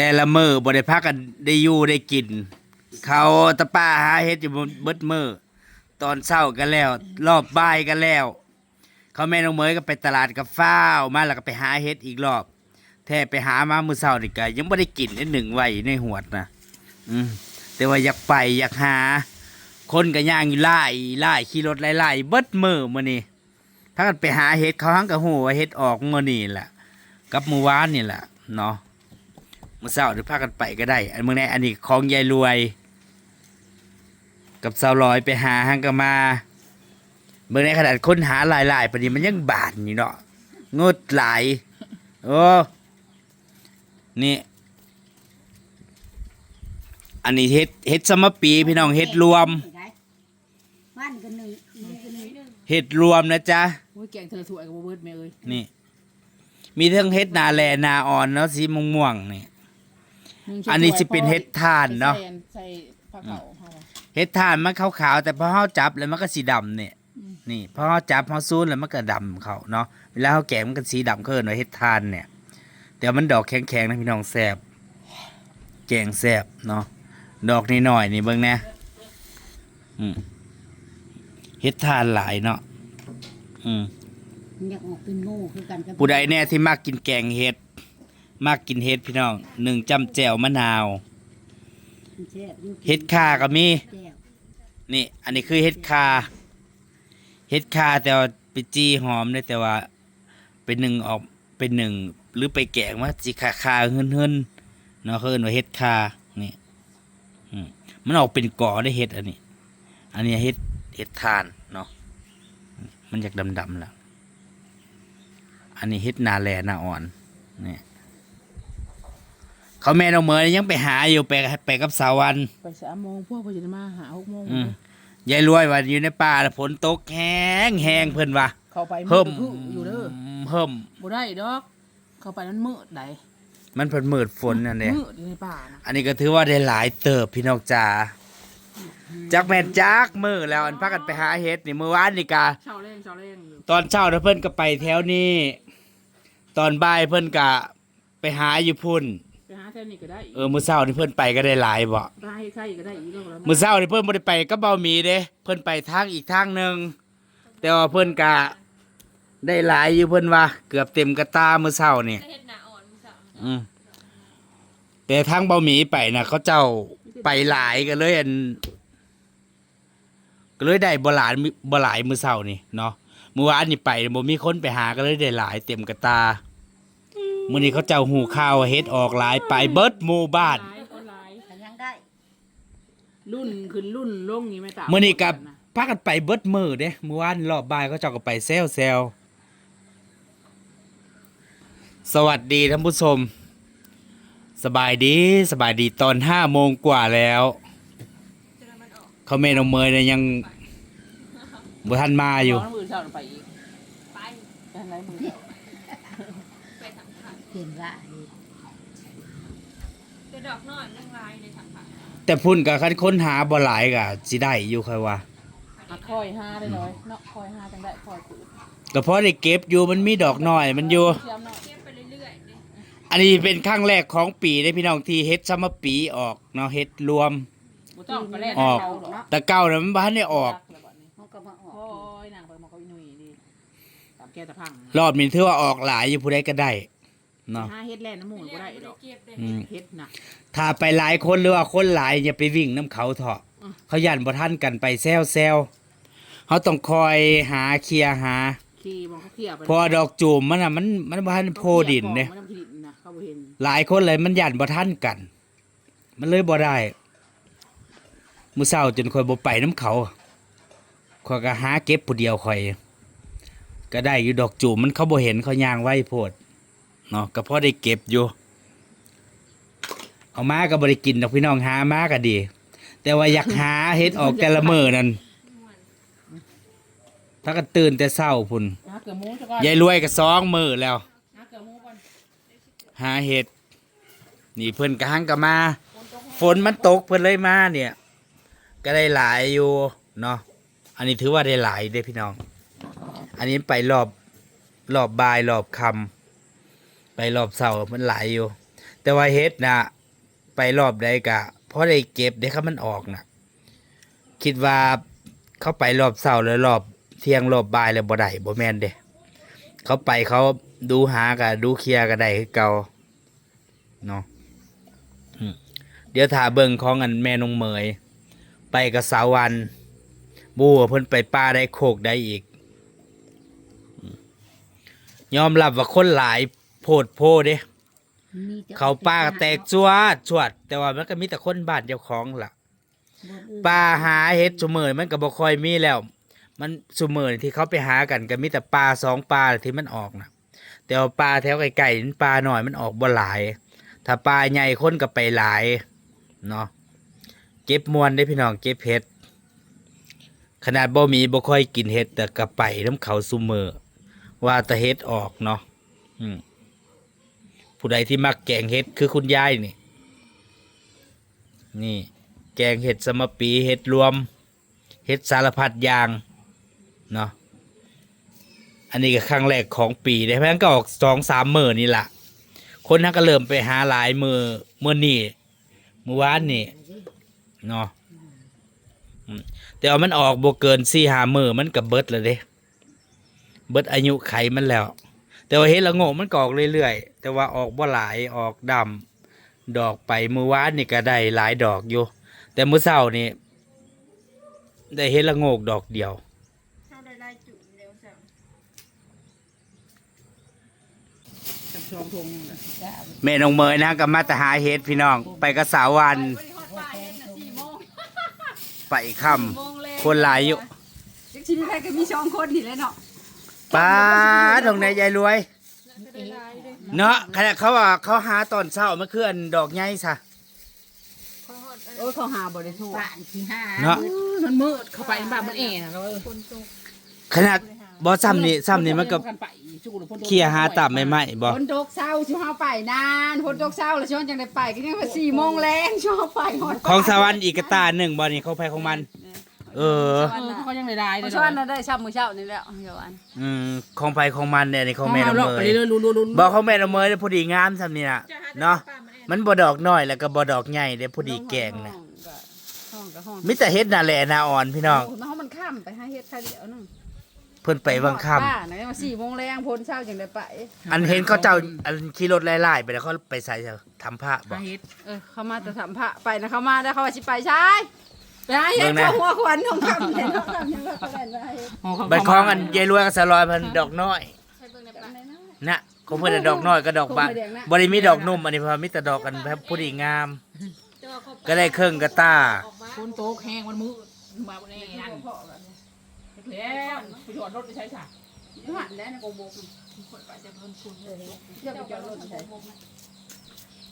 แต่ละมือบ่ได้พักกันได้อยู่ได้กิน เขาตะป้าหาเฮ็ดอยู่บนเบิดมือตอนเช้ากันแล้ว รอบบ่ายกันแล้ว เขาแม่น้องเมยก็ไปตลาดกับฟ้าวมาแล้วก็ไปหาเฮ็ดอีกรอบ แท้ไปหามามื้อเช้านี่ก็ยังบ่ได้กินอันหนึ่งไว้ในหวดนะอืมแต่ว่าอยากไปอยากหา คนก็ย่างอยู่ไล่ไล่ขี่รถไล่ๆเบิดมือมื้อนี้พากันไปหาเฮ็ดเขาหังก็ฮู้ว่าเฮ็ดออกมื้อนี้แหละกับมื้อวานนี่แหละเนาะ มื้อเช้าเดี๋ยวพากันไปก็ได้ อันมื้อนี้อันนี้ของยายรวย กับสาวลอยไปหาหังก็มาเมื่อในขนาดคนหาหลายๆปานนี้มันยังบาดนี่เนาะงดหลายโอ้นี่ อันนี้เฮ็ดเฮ็ดสมปีพี่น้องเฮ็ดรวมบ้านกันหนึ่งนี่กันหนึ่งเฮ็ดรวมนะจ๊ะโอ้ยแกงเธอถ้วยกับบ่เบิดแม่เอ้ยนี่ มีทั้งเฮ็ดนาแลนาอ่อนเนาะสีม่วงๆนี่ อันนี้สิเป็นเฮ็ดทานเนาะใส่ใส่ผักเขาเฮาเฮ็ดทานมันขาวๆแต่พอเฮาจับแล้วมันก็สีดำเนี่ยนี่พอเฮาจับเฮาซูนแล้วมันก็ดำเขาเนาะเวลาเฮาแกงมันก็สีดำเคินว่าเฮ็ดทานเนี่ยแต่มันดอกแข็งๆนะพี่น้องแซ่บแกงแซ่บเนาะดอกนิดหน่อยๆนี่เบิ่งแหน่อืมเฮ็ดทานหลายเนาะอืมอยากออกเป็นโง่คือกันกับผู้ใดแน่ที่มักกินแกงเห็ด มักกินเห็ดพี่น้องหนึ่งจำแจ่วมะนาวแซ่บอยู่กินเห็ดคาก็มีแซ่บนี่ อันนี้คือเห็ดคาเห็ดคาแต่ว่าไปจีหอมได้แต่ว่า เป็นหนึ่งออกเป็นหนึ่งหรือไปแกงว่าจีคาคาเฮินเฮินๆเนาะเขาเอิ้นว่าเห็ดคานี่อืมมันออกเป็นก่อได้เห็ดอันนี้ อันนี้เห็ดเห็ดทานเนาะมันจากดำๆแล้วอันนี้เฮ็ดนาแลนาอ่อนนี่ เขาแม่น้องเหมยยังไปหาอยู่ไปไปกับสาวันไปสามโมงพวกเพิ่นจะมาหาหกโมงอืมยายรวยว่าอยู่ในป่าแล้วฝนตกแห้งแห้งเพิ่นว่าเข้าไปมืเพิ่ดมคืออยู่เด้อเพิ่มบ่ได้ดอก เข้าไปมันมืดไดมันเพิ่นมืดฝนนั่นเด้มืดอยู่ในป่านะอันนี้ก็ถือว่าได้หลายเติบพี่น้องจ๋าจักแม่นจักมือแล้วอันพากันไปหาเฮ็ดนี่มื้อวานนี่กะเช้าแรงเช้าแรงอยู่ตอนเช้านะเพิ่นก็ไปแถวนี้ ตอนบ่ายเพิ่นก็ไปหาอยู่พุ่น ไปหาแถวนี้ก็ได้อีกเออมื้อเช้านี่เพิ่นไปก็ได้หลายบ่ไปให้ใครก็ได้อีกแล้วมื้อเช้านี่เพิ่นบ่ได้ไปกับเบาหมีเด้ เพิ่นไปทางอีกทางหนึงแต่ว่าเพิ่นก็ได้หลายอยู่เพิ่นว่า เกือบเต็มกระตามื้อเช้านี่เฮ็ดหน้าอ่อนมื้อเช้าอืมแต่ทางเบาหมีไปน่ะ เขาเจ้าไปหลายก็เลยอันก็เลยได้บ่หลายบ่หลายมื้อเช้านี่เนาะมื้อวานนี่ไปบ่มีคนไปหาก็เลยได้หลายเต็มกระตา มื้อนี้เขาเจ้าหูข้าวว่าเฮ็ดออกหลายไปเบิดหมู่บ้านออนไลน์แต่ยังได้รุ่นขึ้นรุ่นลงนี่ไม่ต่างมื่อนี้กับพากันไปเบิดมือเด้เมื่อวานรอบบ่ายเขาเจ้าก็ไปแซวแซวสวัสดีท่านผู้ชม สบายดีสบายดีตอนห้าโมงกว่าแล้วจะนำมันออกเขาเมนองเมยเนี่ยยังบ่ทันมาอยู่สงมือเช้าไปอีกไปไปไหนมือเช้า ไปสัมผัส เห็นว่าแต่ดอกน้อยมันยังลายในสัมผัสแต่พุ่นกับคันค้นหาบ่หลายกะสิได้อยู่ค่อยว่าอะคอยห้าได้น้อยเนาะคอยห้าจังได้คอยปืนก็เพราะได้เก็บอยู่มันมีดอกน้อยมันอยู่ เทียมเนาะเก็บไปเรื่อยๆเนี่ยอันนี้เป็นครั้งแรกของปีได้พี่น้องที่เฮ็ดซัมมะปีออกเนาะเฮ็ดรวม บ่ต้องไปแล่นออก เขาหรอกแต่เก่าน่ะมันบ่ทันได้ออกเขาก็มาออกโอ้ยนางไปมาเขาอีหนุ่ยดีตามแกตะพังรอบนี้ถือว่าออกหลายอยู่ผู้ใดก็ได้ เนาะห้าเฮ็ดแล่นน้ำหมูเรียบ่กได้บ่ดได้อกเก็บได้อืมเฮ็ดน่ะ ถ้าไปหลายคนหรือว่าคนหลายอย่าไปวิ่งน้ำเขาเถอะอืมเขายันบ่ท่านกันไปแซวแซวเขาต้องคอยหาเคลียร์หา ขี่มองเขาเขี่ยไปเพอดอกจูมมันอะมันมันบ่ทันโพดินเด้ มันดินนะเขาบ่เห็นหลายคนเลยมันยันบ่ท่านกัน มันเลยบ่ได้มื้อเช้าจนคอยบ่ไปน้ำเขาคอยก็หาเก็บผู้เดียวคอย ก็ได้อยู่ดอกจูมมันเขาบ่เห็นเขาย่างไว้โพด เนาะก็พอได้เก็บอยู่ เอามาก็บ่ได้กินดอกพี่น้องหามาก็ดี แต่ว่าอยากหาเฮ็ดออกแต่ละมื้อนั่นม่วนถ้าก็ตื่นแต่เช้าพุ่นหาเกลือหมูซะก่อนยายรวยก็สองมื้อแล้ว หาเกลือหมูก่อนหาเห็ดนี่เพิ่นกะหังก็มาฝนมันตกเพิ่นเลยมาเนี่ย ก็ได้หลายอยู่เนาะอันนี้ถือว่าได้หลายเด้พี่น้อง อันนี้ไปรอบรอบบ่ายรอบค่ำ ไปรอบเสามันไหลอยู่ แต่ว่าเฮ็ดน่ะไปรอบใดกะเพราะได้เก็บได้ครับมันออกน่ะคิดว่าเขาไปรอบเสาแล้วรอบเที่ยงรอบบ่ายแล้วบ่ได้บ่แม่นเด้เขาไปเขาดูหากะดูเคลียก็ได้คือเก่าเนาะเดี๋ยวถ้าเบิ่งของอันแม่นงเหมย ไปกับสาววันบูว่าเพิ่นไปป่าได้โคกได้อีก ยอมรับว่าคนหลาย ดโพเด้มีแต่เขาป้าก็แตกจวดจวด แต่ว่ามันก็มีแต่คนบ้านเจ้าของล่ะ บ่อื่นปลาหาเห็ดสุเมอมันก็บ่ค่อยมีแล้ว มันสุเมอที่เขาไปหากันก็มีแต่ปลาสองปลาที่มันออกนะแต่ว่าปลาแถวไกลๆนี่ปลาหน่อยมันออกบ่หลาย ถ้าปลาใหญ่คนก็ไปหลายเนาะเก็บมวนได้พี่น้องเก็บเห็ดขนาดบ่มีบ่ค่อยกินเห็ดแต่ก็ไปน้ำเขาสุเมอว่าแต่เห็ดออกเนาะอืม ผู้ใดที่มักแกงเห็ดคือคุณยายนี่ นี่ แกงเห็ดสมปีเห็ดรวม เห็ดสารพัดอย่างเนาะอันนี้ก็ครั้งแรกของปีได้เพราะงั้นก็ออกสองสามมือนี่แหละคนทั้งก็เริ่มไปหาหลายมือเมื่อนี่มื่อวานนี่เนาะแต่ว่ามันออกบวเกินสี่หามือมันกับเบิดเลยเด้ เบิดอายุไขมันแล้ว แต่ว่าเห็ดละโงกมันก็ออกเรื่อยๆ แต่ว่าออกบ่หลายออกดำดอกไปมือวานนี่ก็ได้หลายดอกอยู่ แต่มื้อเช้านี่ได้เห็ดละโงกดอกเดียวเข้าได้ไล่จุดเร็วจังกับชองทงจ้าแม่น้องเมยนะก็มาแต่หาเห็ดพี่น้อง ไปกับสาววันวันนี้ฮอดบ่ายเฮ็ดน่ะสี่โมงไปค่ำคนหลายอยู่ จักชีวิตใครก็มีสองคนนี่แหละเนาะ ป้าตรงไหนยายรวยจะได้ไล่เด้เนาะขณะเขาว่าเขาหาตอนเช้ามันคืออันดอกใหญ่ซะค่อยฮอดอันโอ้ยเขาหาบ่ได้ทั่วบ้านที่ห้าเนาะ มันมืดเข้าไปบ้านมันเองนะก็เออคนตกขนาดบ่ซ้ำนี่ซ้ำนี่มันก็ไปสู้หรือพ่นโดนเคลียร์หาตามไม่ไหมบ่ฝนตกเช้าชิวเฮาไปนานฝนตกเช้าแล้วช่วงจังได้ไปก็ยังว่าสี่โมงแรงช่วงเฮาไปฮอดของสวรรค์อีกกระตาหนึ่งบ่นี่เขาไปของมัน เออ เออ เขายังได้ได้เลเอายช่วงนั้นได้เช้ามื้อเช้านี่แหล้วเดี๋ยวอันอืมของไปของมันเนี่ยนี่ของแม่น้องหลอกเมไปยเรื่อยๆลุ้นๆบอกของแม่น้องเมยพอดีงามซ้ำนี่น่ะจะหาเนาะป้ามาแอนมันบ่ดอกน้อยแล้วก็บ่ดอกใหญ่เด้พอดีแกงน่ะห้องก็ห้องมิแต่เฮ็ดน่ะแหละน่าอ่อนพี่น้องโอ้ยมาเฮามันค่ำไปหาเฮ็ดค่าเดียวนึงเพิ่นไปวังค่ำป้าไหนว่าสี่โมงแรงพ้นเช้าจังได้ไป อันเห็นเขาเจ้าอันขี่รถไล่ๆไปแล้วเขาไปใส่ทำผ้าบ่หาเฮ็ดเออเขามาจะทำพระไปนะเขามาได้เขาว่าสิไปใช่ ไปหาเฮ็ดเบิ่งนะเข้าหัวขวัญของคำเห็นเขาทำยังไงเขาได้ได้เฮ็ดบัดคองอันยายรวยกับสลอยเพิ่นดอกน้อยใช้เบิ่งในปากนะของเพิ่นน่ะดอกน้อยก็ดอกบานบ่ได้มีดอกนุ่มอันนี้เพราะมีแต่ดอกกันแบบผู้ดีงามแต่ว่าเขาก็ได้เครื่องกระตาออกมาคนโต๊ะแห้งมันมืดมาบนนี้นั่นแล้วไปจอดรถไปใช้ฉากยุหันแล้วนะโกโบกคนไปจะเพิ่นคุณเลยเดี๋ยวไปจอดรถใช่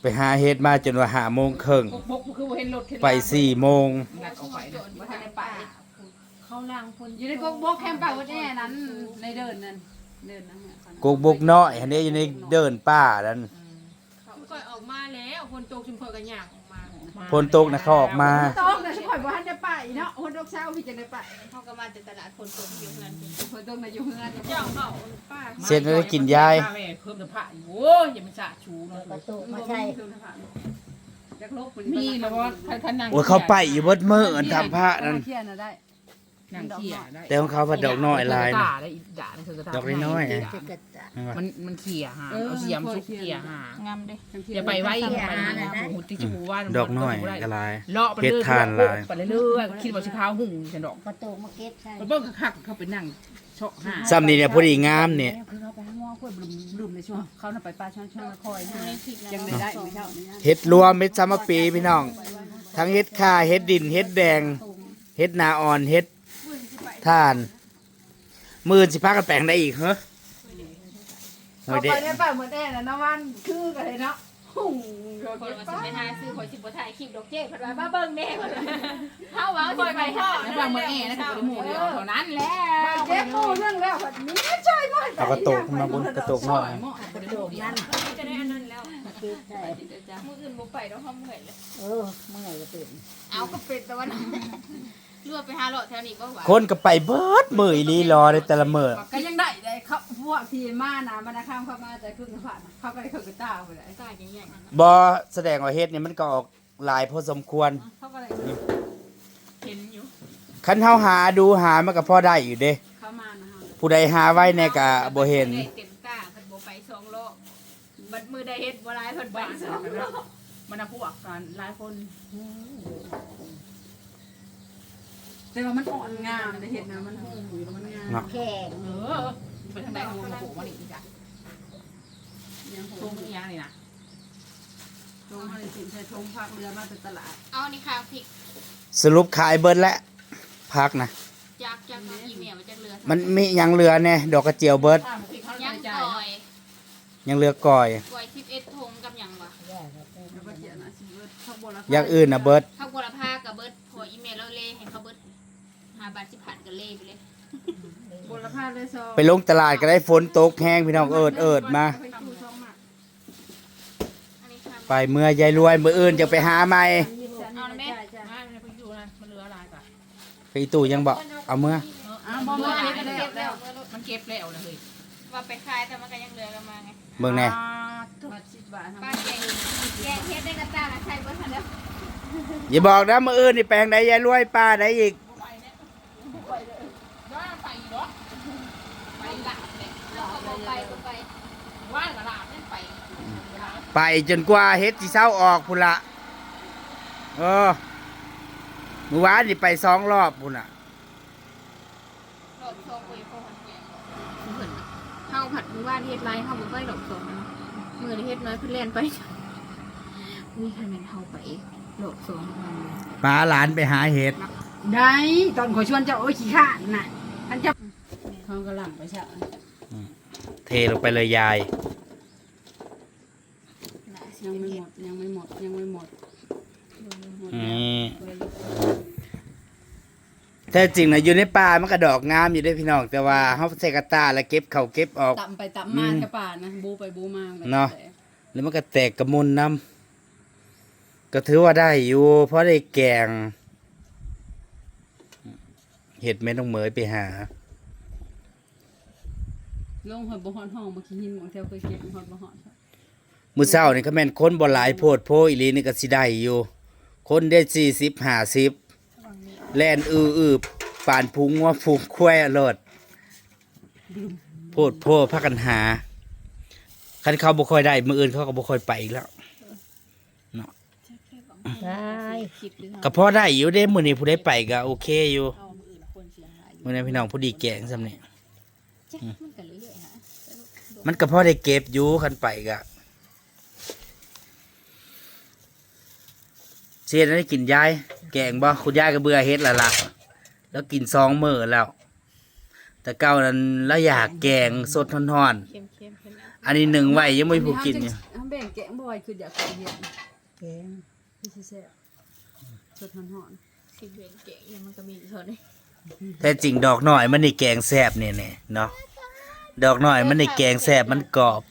ไปหาเฮ็ดมาจนว่า5โมงครึ่งบกคือเห็นรถไป4โมงนัดออกไปนะว่าทันได้ไปเขาล่างคนอยู่ในโกโบกแคมป์ป่าวันนี้นั้นในเดินนั่นเดินนั่นกกบกน้อยอันนี้อยู่ในเดินป่านั่นเขาก็ออกมาแล้วคนตกชุมพรกันย่างออกมา ฝนตกนะเขาออกมา ต้องนะฉันข่อยว่าทันได้ไปเนาะคนตกเช้าพี่จะได้ไปเขาก็มาจากตลาดคนตกอยู่นั่นคนตกนะอยู่เฮือนเจ้าเขาป้าเสร็จแล้วได้กินยายเพิ่มแต่ผ้าโอ้ยอย่ามาสะชูเนาะประตูมาใช่จักลบมีแล้วว่าท่านนั่งโอ้ยเขาไปอยู่เบิดมื้ออันทำผ้านั่นเที่ยน่ะได้ นั่งเขี่ยได้แต่ของเขาว่าดอกน้อยหลายนะ ได้อีด่าได้เธอกระตาดอกน้อยๆจะเกิดจ้ะมันมันเขี่ยหาเอาเสียมซุกเขี่ยหางามเด้ อย่าไปไว้อย่าไปหูติจูว่าดอกน้อยก็หลาย เลาะไปเฮ็ดเรื่อยทานหลาย ไปเรื่อยคิดว่าสิพาหุ่งฉันดอกประตูมาเก็บใช่แล้วเบิ่งคักเขาไปนั่งเชาะหาซ้ำนี่เนี่ยพอดีงามเนี่ย คือเขาไปหาหม้อค่อยบลุมบลุมในช่วงเขาน่ะไปปลาช่อนช่อนคอยหายังไม่ได้ไม่เท่านี้นะเฮ็ดรวมเฮ็ดสามปีพี่น้อง ทั้งเฮ็ดข่าเฮ็ดดินเฮ็ดแดง เฮ็ดนาอ่อนเฮ็ด ท่านมื่นสิพากันแปลงได้อีกเหรอโอ้เขายเด็ไปได้ป่ะเหมือนแน่นะน้ำวันคือกันเลยเนาะหุ่งโดนคนเก็บว่าไปสิไปหาซื้อข่อยสิบ่ถ่ายคลิปดอกเจ๊เพิ่นว่ามาเบิ่งแน่เพิ่นว่าเฮาว่าสิไปพ่อแล้วบางมื้อแอ่นะก็บ่ได้หมู่เดียวเท่านั้นแหละเก็บปูเรื่องแล้วแบบนี้ช่วยหน่อยเอากระตกมาบนกระตกหน่อยเหมาะบ่ได้หมู่เดียวจะได้อันนั้นแล้วใช่มื้ออื่นบ่ไปดอกเฮาเมื่อยเลยเออเมื่อยก็ตื่นเอาก็เป็ดแต่ว่า รวบไปหาเลาะแถวนี้บ่หวาคนก็ไปเบิดมืออีหลีรอในแต่ละมื้อก็ยังได้ได้เขาพวกที่มานะมันนะข้ามเข้ามาแต่ขึ้นผ่านเขาก็ได้ขึ้นกระต้าไปเลยตายอย่างใหญ่นั่นน่ะบ่แสดงว่าเฮ็ดนี่มันก็ออกหลายพอสมควรเขาก็ได้เห็นอยู่คันเฮาหาดูหามันก็พอได้อยู่เด้เขามานะฮะผู้ใดหาไว้แน่ก็บ่เห็นได้เต็มตาเพิ่นบ่ไปสองรอบบัดมือได้เฮ็ดบ่หลายเพิ่นไปบ้านสสอองงรอบมันเอาพวกกันหลายคน แต่ว่ามันอ่อนงามได้เห็นนะมันหูอยู่แล้วมันงามเนาะแข็งเออไปทางใดของมันผูกมันอีกจ้ะยังตหูรงนี้นี่นะตรงเขาเลยสินใช้ทงพักเรือมาจากตลาด เอานี่ข้างพริกสรุปขายเบิดแล้วพักนะจากจากน้องอีเมลมาจากเรือมันมีหยังเหลือแน่ดอกกระเจียวเบิดถ้ามันผิดเขายังใจก่อยยังเหลือก่อยก่อย11ทงกับหยังวะแล้วก็เจียนะสิเบิดข้าวโบราณอย่างอื่นน่ะเบิดถ้าบัวละพากั 5บาท10พันก็เล่ไปเลยโบราณผ้าเลยซอไปลงตลาดก็ได้ฝนตกแห้งพี่น้องเอิดเอิดมา ไปตู้ช่องมาอันนี้ค่ะไปเมื่อยายรวยมืออื่นจะไปหาใหม่เอาละแม่จ้ะไม่ไม่ไปอยู่นะมันเหลืออะไรก่ะไปตู้ยังบอกเอาเมื่ออ้าวบ่มาเฮ็ดแล้วแล้ว มันเก็บแล้วนะเฮ้ยว่าไปขายแต่มันก็ยังเหลือกันมาไงเบิ่งแน่มาสิบบาทป้าแกงแกงเฮ็ดได้กระต้าละใช่เบิดทันเด้ออย่าบอกนะมืออื่นนี่แปลงใดยายรวยป้าได้อีก ไปเนี่ยย้อนไปอีกเหรอไปหลับเนี่ย เราก็บ่ ไปก็ไปว่านกระลาบเนี่ยไปหลับไปจนกว่าเฮ็ดสิเศร้าออกพุ่นละเออเมื่อวานนี่ไปสองรอบพุ่นอะหลบโซกุยโคหันแกงเพิ่นเฮาผัดมื้อว่านเฮ็ดไรเฮาบ่ค่อยหลบโซนมื้อนี้เฮ็ดน้อยเพิ่นเล่นไปอุ้ยคันแม่นเฮาไปหลบโซนมันป้าหลานไปหาเห็ดได้ตอนขอชวนเจ้าโอ้ยขี้ข้านน่ะอันเจ้าเขากำลังไปชะ เทลงไปเลยยาย ยังไม่หมดยังไม่หมดยังไม่หมดนี่แต่จริงนะอยู่ในป่ามันก็ดอกงามอยู่เด้วยพี่น้องแต่ว่าเขาใส่กระตาแล้วเก็บเขาเก็บออก ต่ำไปต่ำมาแค่ป่านะบูไปบูมาเนาะ แล้วมันก็แตกกระมุนน้ำก็ถือว่าได้อยู่ เพราะได้แกง เห็ดไม่ต้องเหมยไปหา ลงหอยบ่ฮอนห้องมาขี้หินของแถวเคยเก็บหอยบ่ฮอนมือเศร้านี่ก็แม่นคนบ่หลายโพดโพอีหลีนี่ก็สิได้อยู่ คนได้สี่สิบห้าสิบแล่นอืออือป่านพุงว่าพุงควายอรดโพดโพพักกันหาคันเขาบ่ค่อยได้มืออื่นเขาก็บ่ค่อยไปอีกแล้วได้คลิปด้วยก็พอได้อยู่เด้มื้อนี้ผู้ได้ไปก็โอเคอยู่เอามืออื่นคนเสียหายอยู่มื้อนี้พี่น้องผู้ดีแกงซำนี่จ๊ะมันก็เรื่อยๆฮะ มันก็พอได้เก็บอยู่คันไปก็เสียได้กินยาย แกงบ่คุณยายก็เบื่อเฮ็ดและล่ะแล้วกินสองมื้อแล้ว แต่เก่านั้นแล้วอยากแกงสดร้อนเค็มๆเค็มนะๆอันนี้หนึ่งไว้ยังไม่ผู้กินอยู่ทำแบ่งแกงบ่อยคืออยากกินเห็ดแกงพี่สิแซ่บสดหอนสิเวนเก๋ยังมันก็มีเท่านี้แต่จริงดอกหน่อยมันนี่แกงแซ่บเนี่ยๆเนาะ ดอกหน่อยมันนี่แกงแซ่บมันกรอบ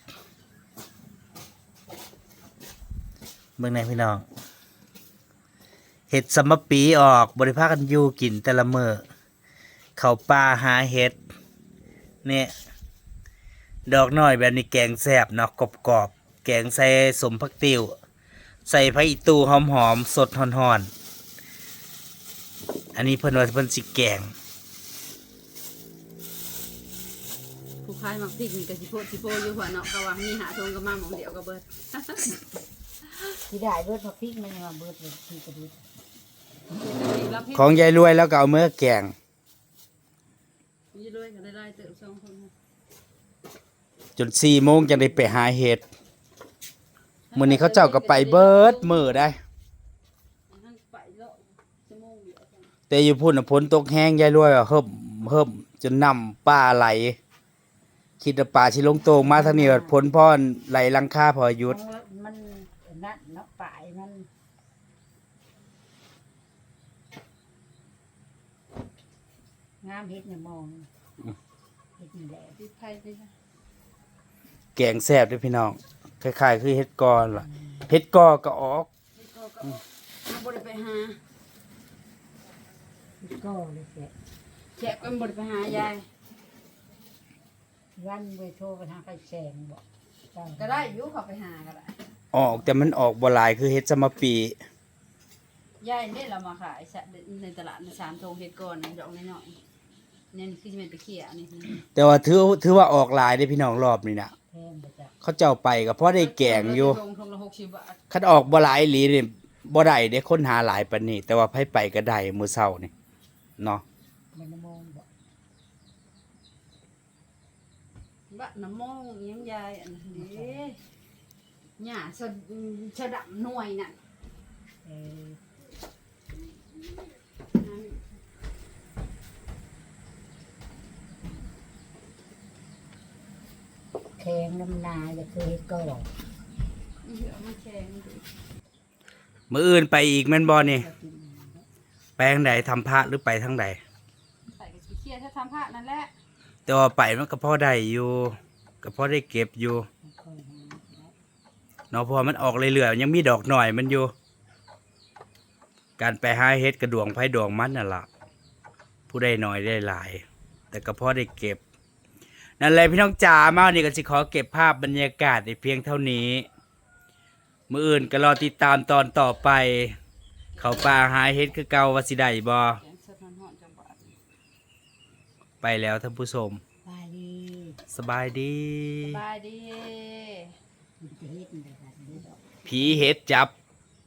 เบิ่งไหนพี่น้อง เห็ดสมปีออกบริภาคกันอยู่กินแต่ละมือเขาป่าหาเห็ดเนี่ยดอกน้อยแบบนี้แกงแซ่บเนาะกรอบๆแกงใส่สมพักติว ใส่ผักอีตูหอมๆสดหอนๆอันนี้เพิ่นว่าเพิ่นสิแกง ๆผู้คายมักพริกนี่ก็สิโพดสิโพอยู่หัวเนาะก็ว่ามีหาทงก็มาหมองเดียวก็เบิด ที่ได้เบิดพอพริกมันมาเบิดเลยที่กระดิษรับพริกของยายรวยแล้วก็เอาเมื่อแกงยี่ด้วยก็ได้ไล่เติบสองคนค่ะจนสี่โมงจังได้ไปหาเห็ดมื้อนี้เขาเจ้าก็ไปเบิดมื้อได้ท่านไปแล้วชั่วโมงเดียว แต่อยู่พุ่นน่ะฝนตกแห้งยายรวยว่าเฮิบเฮิบจนน้ำป่าไหล คิดว่าป่าสิลงโตงมาทางนี้ว่าฝนพรไหลหลังคาพอหยุด มันนั่นเนาะปลายมันงามเฮ็ดเนี่ยมองเฮ็ดนี่แหละติดไผ่ไปค่ะแกงแซ่บเด้วยพี่น้องคล้ายๆคือเห็ดกอนล่ะเห็ดกอก็ออกนี่ก็ก็เอาบ่ได้ไปหาก็เลยแกะแจะเป็นบทไปหายาย วันไปโทรไปทางไปแสงบอกเจ้าก็ได้อยุเขาไปหาก็ได้ออกแต่มันออกบ่หลายคือเฮ็ดสมปียายเนี่ยเรามาขายสะในตลาดในสามโทงเฮ็ดก่อนในดอกน้อยๆเนี่ยนี่คือจะเป็นตะเคียนนี่แต่ว่าถือถือว่าออกหลายได้อพี่น้องรอบนี้น่ะแพงไปจ้ะเขาเจ้าไปก็เพราะได้แกงอยู่ทงทงละหกสิบบาทคันออกบ่หลายอีหลีนี่บ่ได้เด้คนหาหลายปานนี้ แต่ว่าไผไปก็ได้มื้อเช้านี่เนาะมันมอง บอกบะน้ำมองอิหยังยายอันนี้หญ้าสะสะดำหน่วยน่ะเออแข็งน้ำนาจะเคยก็เหลือมันแข็งดิมืออื่นไปอีกแม่นบ่นี่ไปทางใดทำพระหรือไปทางใด ใส่กับตะเคียนถ้าทำผ้านั่นแหละ แต่ว่าไปมันก็พอได้อยู่ก็พอได้เก็บอยู่ค่อยหาเนาะพอมันออกเรื่อยๆยังมีดอกหน่อยมันอยู่ การไปหาเฮ็ดกระดวงไผดวงมันน่ะล่ะผู้ได้หน้อยได้หลาย แต่ก็พอได้เก็บ นั่นแหละพี่น้องจ๋ามาวันนี้ก็สิขอเก็บภาพบรรยากาศในเพียงเท่านี้มืออื่นก็รอติดตามตอนต่อไป เขาป่าหาเฮ็ดคือเก่าวสิได้บ่ แข็งสะท้อนหอนจังบาท ไปแล้วท่านผู้ชมไปดีสบายดี สบายดีมันจะเฮ็ดอะไรกันนี่ดอกผีเฮ็ดจับ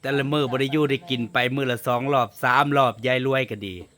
แต่ละมือบ่ได้อยู่ได้กินไปมือละสองรอบสามรอบยายรวยก็ดีเ